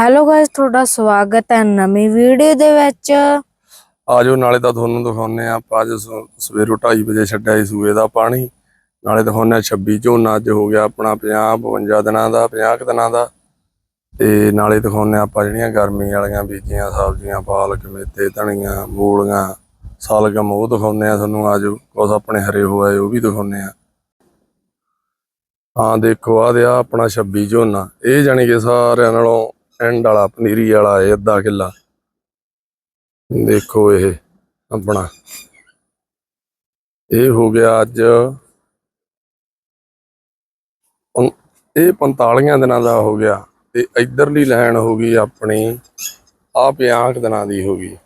Hello guys, ਤੁਹਾਡਾ ਸਵਾਗਤ ਹੈ ਨਵੀਂ ਵੀਡੀਓ ਦੇ ਵਿੱਚ। ਆਜੋ, ਨਾਲੇ ਤਾਂ ਤੁਹਾਨੂੰ ਦਿਖਾਉਨੇ ਆ ਅੱਜ ਸਵੇਰੋਂ 2:30 ਵਜੇ ਛੱਡਿਆ ਸੀ ਸੂਏ ਦਾ ਪਾਣੀ। ਨਾਲੇ ਦਿਖਾਉਨੇ ਆ 26 ਝੋਨਾ, ਅੱਜ ਹੋ ਗਿਆ ਆਪਣਾ 50 52 ਦਿਨਾਂ ਦਾ 50 ਕੁ ਦਿਨਾਂ ਦਾ। ਤੇ ਨਾਲੇ ਦਿਖਾਉਨੇ ਆ ਆਪਾਂ ਜਿਹੜੀਆਂ ਗਰਮੀ ਵਾਲੀਆਂ ਬੀਜੀਆਂ, ਸਬਜ਼ੀਆਂ, ਪਾਲਕ, ਮੇਥੇ, ਧਨੀਆਂ, ਮੂਲੀਆਂ, ਸਲਗਮ, ਉਹ ਦਿਖਾਉਨੇ ਆ ਤੁਹਾਨੂੰ ਆਜੋ ਕੁਛ ਆਪਣੇ ਹਰੇ ਹੋਏ ਉਹ ਵੀ ਦਿਖਾਉਨੇ ਆ ਹਾਂ, ਦੇਖੋ ਆ ਦਿਆ ਆਪਣਾ 26 ਝੋਨਾ। ਇਹ ਜਾਣੀ ਕਿ ਸਾਰਿਆਂ ਨਾਲੋਂ ਐਂਡ ਵਾਲਾ, ਪਨੀਰੀ ਵਾਲਾ, ਇਹ ਅੱਧਾ ਕਿੱਲਾ। ਦੇਖੋ ਇਹ, ਆਪਣਾ। ਇਹ ਹੋ ਗਿਆ ਅੱਜ ਇਹ 45 ਦਿਨਾਂ ਦਾ ਹੋ ਗਿਆ। ਤੇ ਇਧਰਲੀ ਲਾਈਨ ਹੋ ਗਈ ਆਪਣੀ ਆ 50 ਕੁ ਦਿਨਾਂ ਦੀ ਹੋ ਗਈ।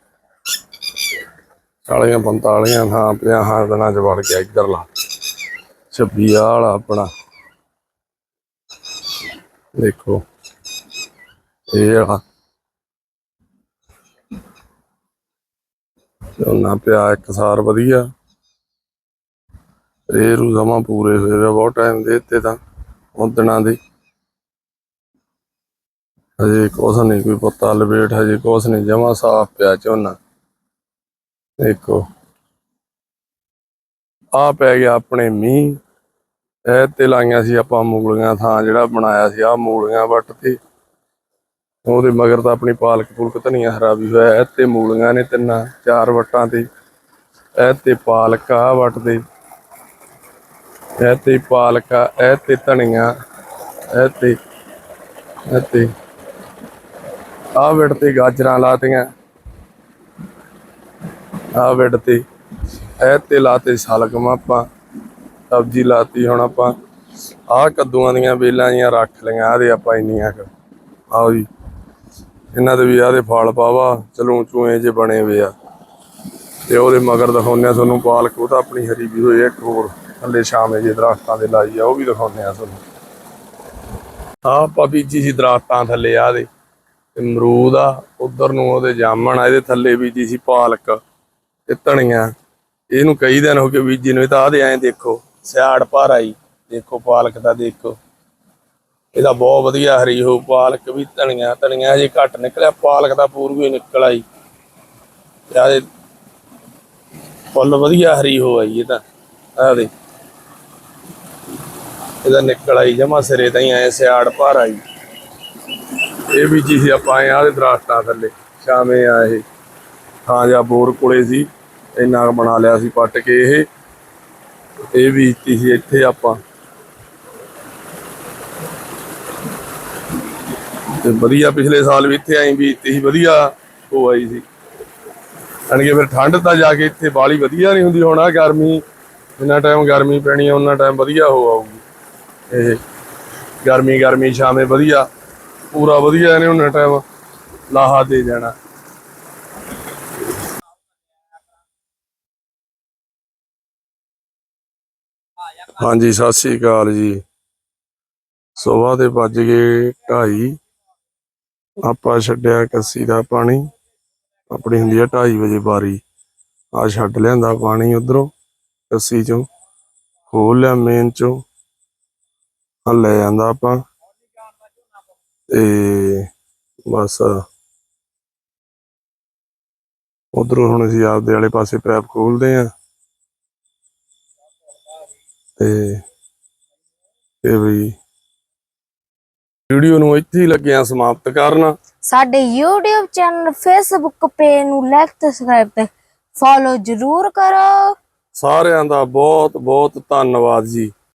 40 45 ਹਾਂ 50 ਦਿਨਾਂ ਚ ਵੜ ਗਿਆ ਇਧਰਲਾ। 26 ਵਾਲਾ ਆਪਣਾ। ਦੇਖੋ। ਇਹ ਵਾਲਾ ਝੋਨਾ ਪਿਆ ਇੱਕ ਸਾਰ ਵਧੀਆ। ਇਹ ਜਮਾ ਪੂਰੇ ਹੋਏ ਵੇ, ਬਹੁਤ ਟਾਈਮ ਦੇ ਦਿੱਤੇ ਤਾਂ ਉਦਣਾ ਦੇ। ਹਜੇ ਕੁਛ ਨਹੀਂ ਕੋਈ ਪੱਤਾ ਲਪੇਟ, ਹਜੇ ਕੁਛ ਨਹੀਂ ਜਮਾ ਸਾਫ਼ ਪਿਆ ਝੋਨਾ। ਦੇਖੋ। ਆ ਪੈ ਗਿਆ ਆਪਣੇ ਮੀਂਹ। ਇਹ ਤੇ ਲਾਈਆਂ ਸੀ ਆਪਾਂ ਮੂਲੀਆਂ, ਥਾਂ ਜਿਹੜਾ ਬਣਾਇਆ ਸੀ ਆ ਮੂਲੀਆਂ ਵੱਟ ਤੇ। ਉਹਦੇ ਮਗਰ ਤਾਂ ਆਪਣੀ ਪਾਲਕ ਪੁਲਕ ਧਨੀਆ ਹਰਾ ਵੀ ਹੋਇਆ ਇਹ ਤੇ ਮੂਲੀਆਂ ਨੇ ਤਿੰਨਾਂ, ਚਾਰ ਵਟਾਂ ਤੇ। ਇਹ ਤੇ ਪਾਲਕ ਆ ਵਟ ਤੇ ਇਹ ਤੇ ਪਾਲਕ ਆ, ਇਹ ਤੇ ਧਨੀਆ, ਇਹ ਤੇ ਇਹ ਤੇ। ਆ ਵਟ ਤੇ ਗਾਜਰਾਂ ਲਾਤੀਆਂ। ਆ ਵਟ ਤੇ, ਇਹ ਤੇ ਲਾਤੇ ਸਲਗਮ ਆਪਾਂ, ਸਬਜ਼ੀ ਲਾਤੀ ਹੁਣ ਆਪਾਂ। ਆਹ ਕੱਦੂਆਂ ਦੀਆਂ ਵੇਲਾਂ ਜੀਆਂ ਰੱਖ ਲਈਆਂ ਆਦੇ ਆਪਾਂ ਇੰਨੀਆਂ ਕੁ। ਆਓ ਜੀ। ਇਹਨਾਂ ਦੇ ਵੀ ਆਦੇ ਫਲ ਪਾਵਾ ਚਲੋ ਚੂਏ ਜੇ ਬਣੇ ਹੋਏ ਆ। ਤੇ ਉਹਦੇ ਮਗਰ ਦਿਖਾਉਂਦੇ ਆ ਤੁਹਾਨੂੰ ਪਾਲਕ ਉਹ ਤਾਂ ਆਪਣੀ ਹਰੀ ਵੀ ਹੋਈ ਆ, ਇੱਕ ਹੋਰ ਥੱਲੇ ਛਾਵੇਂ ਜੇ ਦਰਖਤਾਂ ਦੇ ਲਾਈ ਆ ਉਹ ਵੀ ਦਿਖਾਉਂਦੇ ਆ ਤੁਹਾਨੂੰ। ਆਹ ਆਪਾਂ ਬੀਜੀ ਸੀ ਦਰਖਤਾਂ ਥੱਲੇ ਆ ਦੇ ਤੇ ਅਮਰੂਦ ਆ ਉਧਰ ਨੂੰ ਉਹਦੇ ਜਾਮਣ ਆ ਇਹਦੇ ਥੱਲੇ ਬੀਜੀ ਸੀ ਪਾਲਕ ਤੇ ਧਨੀਆ ਇਹਨੂੰ ਕਈ ਦਿਨ ਹੋ ਗਏ ਬੀਜੀ ਨੂੰ ਇਹ ਤਾਂ ਆਦੇ ਐਂ ਦੇਖੋ ਸਿਆੜ ਭਾਰ ਆਈ ਦੇਖੋ ਪਾਲਕ ਦਾ ਦੇਖੋ। ਇਹਦਾ ਬਹੁਤ ਵਧੀਆ ਹਰੀ ਹੋ ਪਾਲਕ ਵੀ ਧਨੀਆ ਧਨੀਆ ਹਜੇ ਘੱਟ ਨਿਕਲਿਆ, ਪਾਲਕ ਦਾ ਪੂਰ ਵੀ ਨਿਕਲ ਆਈ। ਤੇ ਫੁੱਲ ਵਧੀਆ ਹਰੀ ਹੋ ਆਈ ਇਹ ਤਾਂ, ਆਹ ਦੇ ਇਹਦਾ ਨਿਕਲ ਆਈ, ਜਮਾ ਸਿਰੇ ਤਾਂ ਹੀ ਐ ਸਿਆੜ ਭਰ ਆਈ। ਇਹ ਵੀ ਜੀ ਸੀ ਆਪਾਂ ਆਏ ਆਹ ਦੇ ਦਰਖਤਾਂ ਥੱਲੇ ਸ਼ਾਮੇ ਆ ਇਹ। ਥਾਂ ਜਾਂ ਬੋਰ ਕੋਲੇ ਸੀ, ਇੰਨਾ ਬਣਾ ਲਿਆ ਸੀ ਪੱਟ ਕੇ ਇਹ। ਇਹ ਬੀਜਤੀ ਸੀ ਇੱਥੇ ਆਪਾਂ ਤੇ ਵਧੀਆ ਪਿਛਲੇ ਸਾਲ ਵੀ ਇੱਥੇ ਆਈ ਵੀ ਸੀ ਵਧੀਆ ਹੋ ਆਈ ਸੀ। ਅਣਗੇ ਫਿਰ ਠੰਡ ਤਾਂ ਜਾ ਕੇ ਇੱਥੇ ਬਾਲੀ ਵਧੀਆ ਨਹੀਂ ਹੁੰਦੀ, ਹੁਣ ਆ ਗਰਮੀ, ਜਿੰਨਾ ਟਾਈਮ ਗਰਮੀ ਪੈਣੀ ਆ ਉਹਨਾਂ ਟਾਈਮ ਵਧੀਆ ਹੋ ਆਊਗੀ। ਇਹ ਗਰਮੀ ਗਰਮੀ ਸ਼ਾਮੇ ਵਧੀਆ, ਪੂਰਾ ਵਧੀਆ ਇਹਨੇ ਉਹਨਾਂ ਟਾਈਮ ਲਾਹਾ ਦੇ ਜਾਣਾ ਹਾਂਜੀ, ਸਤਿ ਸ੍ਰੀ ਅਕਾਲ ਜੀ। ਸਵੇਰ ਦੇ ਵੱਜ ਗਏ 2:30 ਆਪਾਂ ਛੱਡਿਆ ਕੱਸੀ ਦਾ ਪਾਣੀ, ਆਪਣੀ ਹੁੰਦੀ ਆ 2:30 ਵਜੇ ਬਾਰੀ ਆ ਛੱਡ ਲਿਆਂਦਾ ਪਾਣੀ ਉਧਰੋਂ, ਕੱਸੀ ਚੋਂ ਖੋਲ ਲਿਆ ਮੇਨ ਚੋਂ। ਆ ਲੈ ਜਾਂਦਾ ਆਪਾਂ। ਤੇ ਬਸ। ਉਧਰੋਂ ਹੁਣ ਅਸੀਂ ਆਪਦੇ ਵਾਲੇ ਪਾਸੇ ਪੈਪ ਖੋਲਦੇ ਆ। ਤੇ ਇਹ ਵੀ ਵੀਡੀਓ ਨੂੰ ਇੱਥੇ ਹੀ ਲੱਗਿਆ ਸਮਾਪਤ ਕਰਨ। ਸਾਡੇ YouTube ਚੈਨਲ Facebook ਪੇਜ ਨੂੰ ਲਾਈਕ ਤੇ ਸਬਸਕ੍ਰਾਈਬ ਤੇ ਫੋਲੋ ਜ਼ਰੂਰ ਕਰੋ। ਸਾਰਿਆਂ ਦਾ ਬਹੁਤ ਬਹੁਤ ਧੰਨਵਾਦ ਜੀ।